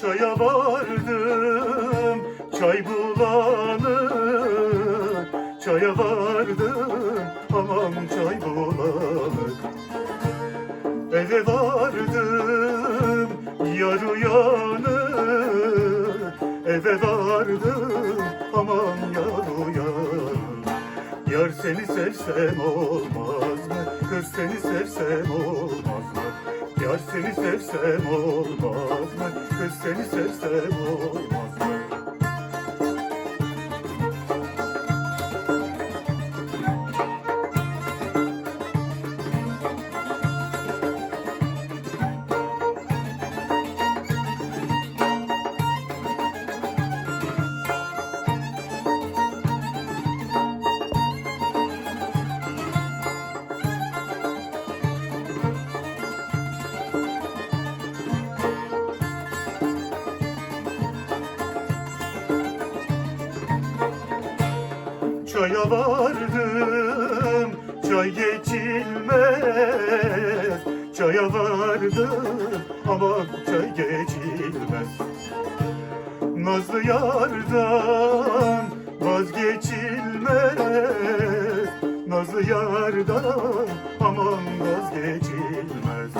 Çaya vardım, çay bulanık Çaya vardım, aman çay bulanık Eve vardım, yar uyanık Eve vardım, aman yar uyanık Yar seni sevsem olmaz mı? Kız seni sevsem olmaz mı? Yar seni sevsem olmaz mı? Kız seni sevsem olmaz mı? Çaya vardım, çay geçilmez Çaya vardım ama çay geçilmez Nazlı yardan vazgeçilmez Nazlı yardan aman vazgeçilmez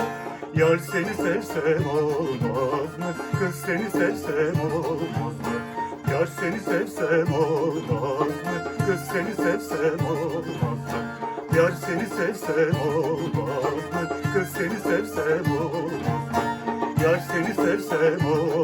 Yar seni sevsem olmaz mı? Kız seni sevsem olmaz mı? Yar seni sevsem olmaz mı? Seni sevsem olmaz mı? Yar seni sevsem olmaz mı? Kız seni sevsem olmaz mı? Yar seni sevsem olmaz